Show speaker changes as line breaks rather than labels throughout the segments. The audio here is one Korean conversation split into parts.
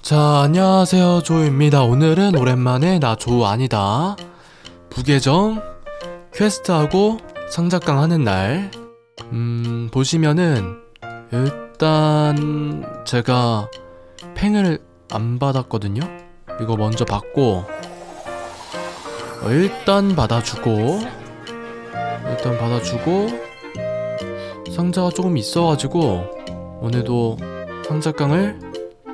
자, 안녕하세요. 조입니다. 오늘은 오랜만에 나 조 아니다. 부계정 퀘스트하고 상작강 하는 날. 음, 보시면은 일단 제가 팽을 안 받았거든요. 이거 먼저 받고 어, 일단 받아주고 일단 받아주고 상자가 조금 있어가지고 오늘도 상작강을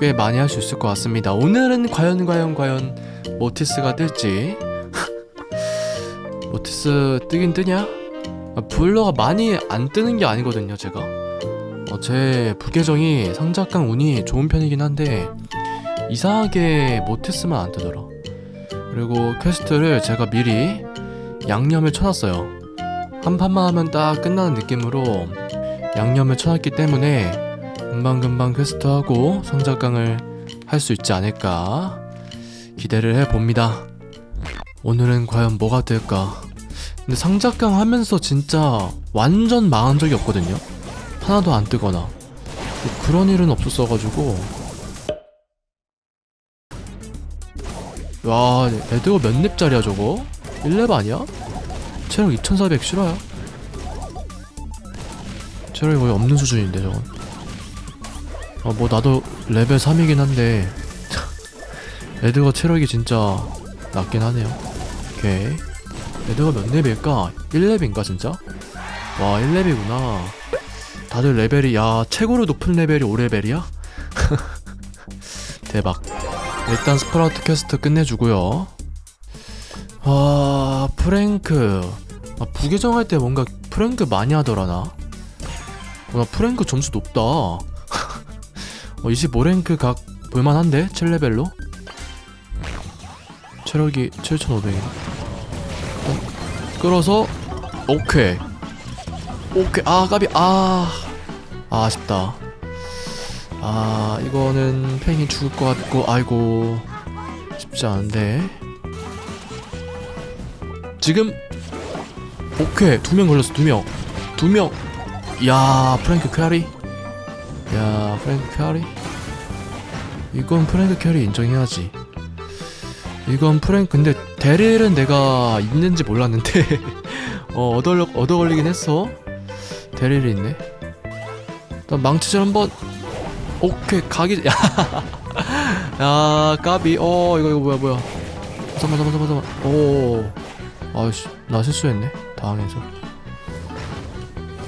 꽤 많이 할 수 있을 것 같습니다. 오늘은 과연 과연 과연 모티스가 뜰지 모티스 뜨긴 뜨냐? 아, 보일러가 많이 안 뜨는 게 아니거든요, 제가. 어, 제 부계정이 상작강 운이 좋은 편이긴 한데 이상하게 모티스만 안 뜨더라. 그리고 퀘스트를 제가 미리 양념을 쳐놨어요. 한 판만 하면 딱 끝나는 느낌으로 양념을 쳐놨기 때문에 금방금방 퀘스트하고 상작강을 할 수 있지 않을까 기대를 해봅니다. 오늘은 과연 뭐가 될까? 근데 상작강 하면서 진짜 완전 망한 적이 없거든요? 하나도 안 뜨거나 뭐 그런 일은 없었어가지고 와 레드가 몇 렙짜리야 저거? 1렙 아니야? 체력 2400 실화야? 체력이 거의 없는 수준인데 저건 아 뭐 나도 레벨 3이긴 한데 레드가 체력이 진짜 낮긴 하네요. 오케이. 레드가 몇 렙일까? 1렙인가 진짜? 와 1렙이구나. 다들 레벨이 야 최고로 높은 레벨이 5레벨이야? 대박. 일단 스프라우트 퀘스트 끝내주고요. 아 프랭크. 아, 부계정할 때 뭔가 프랭크 많이 하더라 나? 어, 나 프랭크 점수 높다 어, 25랭크 각 볼만한데? 7레벨로? 체력이 7500이네 어, 끌어서 오케이. 오케이. 아 까비. 아, 아 아쉽다. 아 이거는 팽이 죽을 것 같고 아이고 쉽지 않은데. 지금 오케이. 두 명 걸렸어 두명두명. 야 프랭크 퀘리 야 프랭크 퀘리? 이건 프랭크 퀘리 인정해야지. 이건 프랭크 근데 데릴은 내가 있는지 몰랐는데. 어 얻어 얻어 걸리긴 했어. 데릴이 있네. 일단 망치질 한번. 오케이 각이 야, 야 까비. 어 이거 이거 뭐야 뭐야. 잠깐만 잠깐만 잠깐만 오 아이씨 나 실수했네. 당황해서.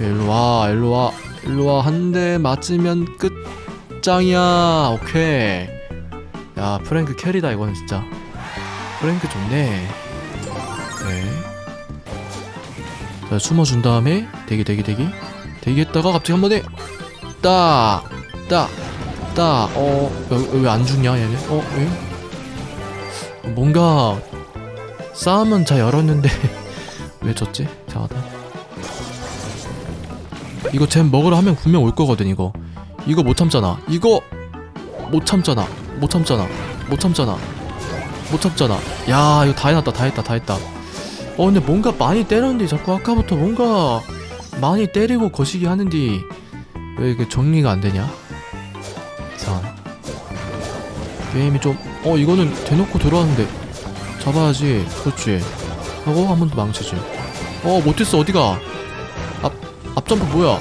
일로와 일로와 일로와. 한 대 맞으면 끝장이야. 오케이. 야 프랭크 캐리다 이거는 진짜. 프랭크 좋네. 오케이 자 숨어준 다음에 대기 대기 대기. 대기했다가 갑자기 한 번에 딱 딱 딱 어 왜 안 죽냐 얘네 어 왜? 뭔가 싸움은 잘 열었는데 왜 졌지? 이상하다 이거 잼 먹으러 하면 분명 올 거거든 이거. 이거 못 참잖아. 이거 못 참잖아. 못 참잖아. 못 참잖아. 못 참잖아. 야 이거 다 해놨다 다 했다 다 했다. 어 근데 뭔가 많이 때렸는데 자꾸 아까부터 뭔가 많이 때리고 거시기 하는데 왜 이게 정리가 안 되냐? 이상하네. 게임이 좀 어 이거는 대놓고 들어왔는데 잡아야지. 그렇지. 하고 한 번 더 망치지. 어 못했어. 어디가 점프 뭐야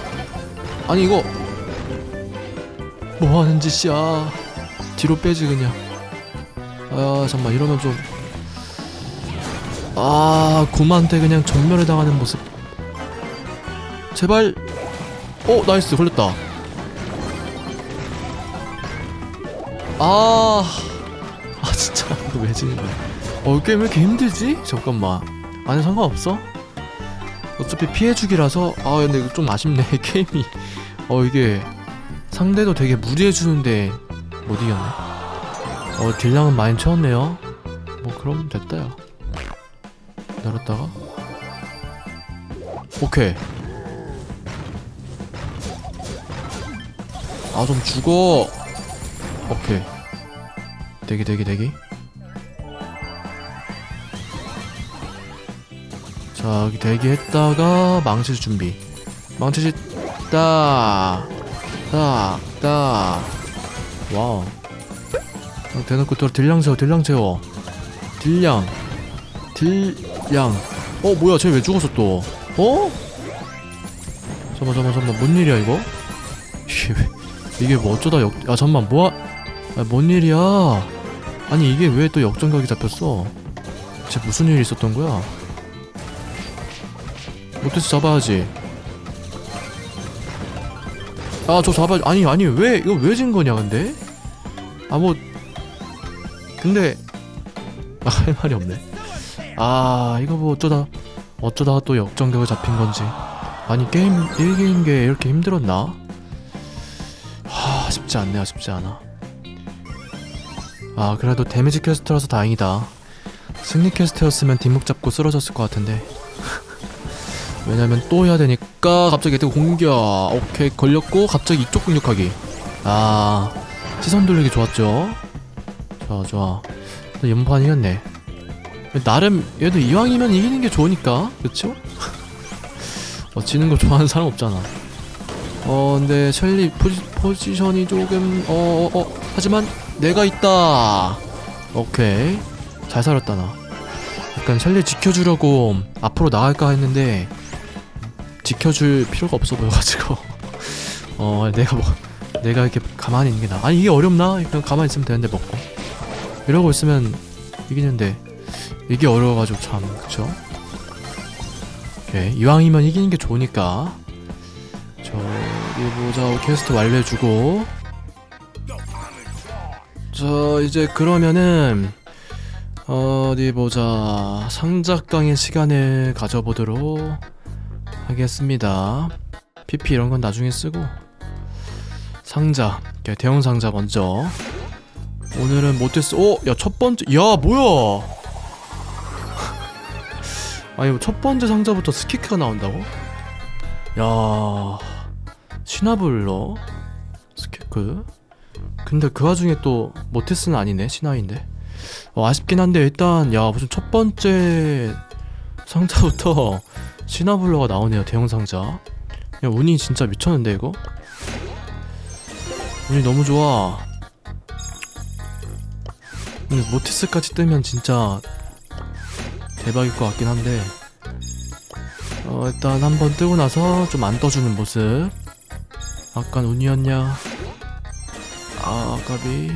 아니 이거 뭐 하는 짓이야 뒤로 빼지 그냥 아 잠만 이러면 좀아 곰한테 그냥 전멸을 당하는 모습 제발 어 나이스 걸렸다 아, 아 진짜 이거 왜 지는 거야? 어, 이 게임 왜 이렇게 힘들지? 잠깐만. 아니 상관없어. 어차피 피해주기라서 아 근데 이거 좀 아쉽네 게임이. 어 이게 상대도 되게 무리해주는데 못 이겼네. 어 딜량은 많이 채웠네요. 뭐 그럼 됐다 요. 내렸다가 오케이. 아 좀 죽어. 오케이. 대기 대기 대기. 자 여기 대기했다가 망치질 준비. 망치질 딱. 와우. 어, 대놓고 또 딜량 채워, 딜량 채워. 딜량. 딜량. 어, 뭐야, 쟤 왜 죽었어 또? 어? 잠깐만, 잠깐만, 잠깐만. 뭔 일이야, 이거? 이게 뭐 어쩌다 역, 아, 잠깐만, 뭐야? 아, 뭔 일이야? 아니, 이게 왜 또 역전각이 잡혔어? 쟤 무슨 일이 있었던 거야? 못해서 잡아야지. 아, 저 잡아, 아니, 아니, 왜, 이거 왜 진 거냐, 근데? 아, 뭐, 근데, 아, 할 말이 없네. 아, 이거 뭐 어쩌다, 어쩌다가 또 역전격을 잡힌 건지. 아니, 게임 이기는 게 이렇게 힘들었나? 하, 쉽지 않네요, 쉽지 않아. 아, 그래도 데미지 퀘스트라서 다행이다. 승리 퀘스트였으면 뒷목 잡고 쓰러졌을 것 같은데. 왜냐면 또 해야 되니까 갑자기 또 공격. 오케이 걸렸고 갑자기 이쪽 공격하기. 아 시선 돌리기 좋았죠? 좋아 좋아. 또 연판 이겼네. 나름 얘도 이왕이면 이기는 게 좋으니까 그쵸? 어, 지는 거 좋아하는 사람 없잖아. 어 근데 셸리 포지, 포지션이 조금 어어 어, 어, 하지만 내가 있다. 오케이. 잘 살았다 나. 약간 셸리 지켜주려고 앞으로 나갈까 했는데 지켜줄 필요가 없어 보여가지고. 어 내가 뭐 내가 이렇게 가만히 있는 게 나아. 아니 이게 어렵나? 그냥 가만히 있으면 되는데 먹고. 이러고 있으면 이기는데. 이게 어려워가지고 참 그쵸? 오케이 이왕이면 이기는 게 좋으니까. 저기 보자 퀘스트 완료해주고. 저 이제 그러면은 어디 보자. 상작강의 시간을 가져보도록 하겠습니다. PP 이런 건 나중에 쓰고 상자, 대형 상자 먼저. 오늘은 못했어. 오, 야 첫 번째, 야 뭐야? 아니 뭐첫 번째 상자부터 스키크가 나온다고? 야 시나블러 스키크. 근데 그 와중에 또 모테스는 아니네 신화인데. 어, 아쉽긴 한데 일단 야 무슨 첫 번째 상자부터 시나블러가 나오네요 대형 상자. 야 운이 진짜 미쳤는데 이거? 운이 너무 좋아. 근데 모티스까지 뜨면 진짜 대박일 것 같긴 한데. 어 일단 한번 뜨고 나서 좀 안 떠주는 모습. 아깐 운이었냐? 아 아까비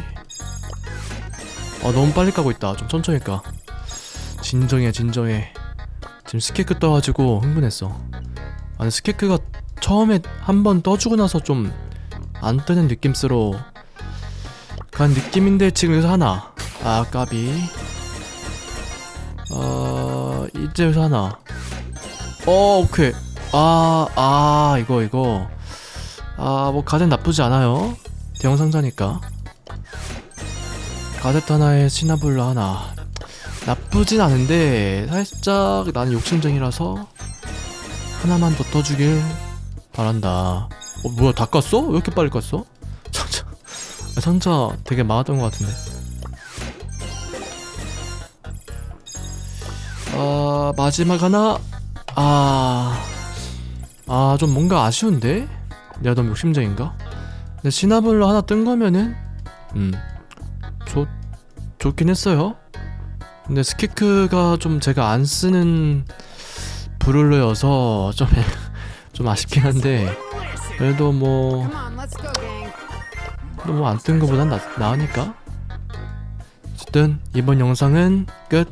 아 너무 빨리 까고 있다. 좀 천천히 까. 진정해 진정해 지금 스케크 떠가지고 흥분했어. 아니 스케크가 처음에 한 번 떠주고 나서 좀 안 뜨는 느낌스러워. 간 느낌인데 지금 여기서 하나. 아 까비. 어 이제 여기서 하나. 어 오케이. 아 아, 이거 이거. 아 뭐 가전 나쁘지 않아요. 대형 상자니까. 가젯 하나에 시나블루 하나. 나쁘진 않은데 살짝 나는 욕심쟁이라서 하나만 더 떠주길 바란다. 어 뭐야 다 깠어? 왜 이렇게 빨리 깠어? 상자 아, 상자 되게 많았던 것 같은데. 아 마지막 하나 아 아 좀 뭔가 아쉬운데 내가 너무 욕심쟁인가? 근데 시나블로 하나 뜬 거면은 음 좋 좋긴 했어요. 근데 스키크가 좀 제가 안 쓰는 브룰러여서 좀, 좀 아쉽긴 한데 그래도 뭐
gang.
뭐안뜬 거보단 나, 나으니까 어쨌든 이번 영상은 끝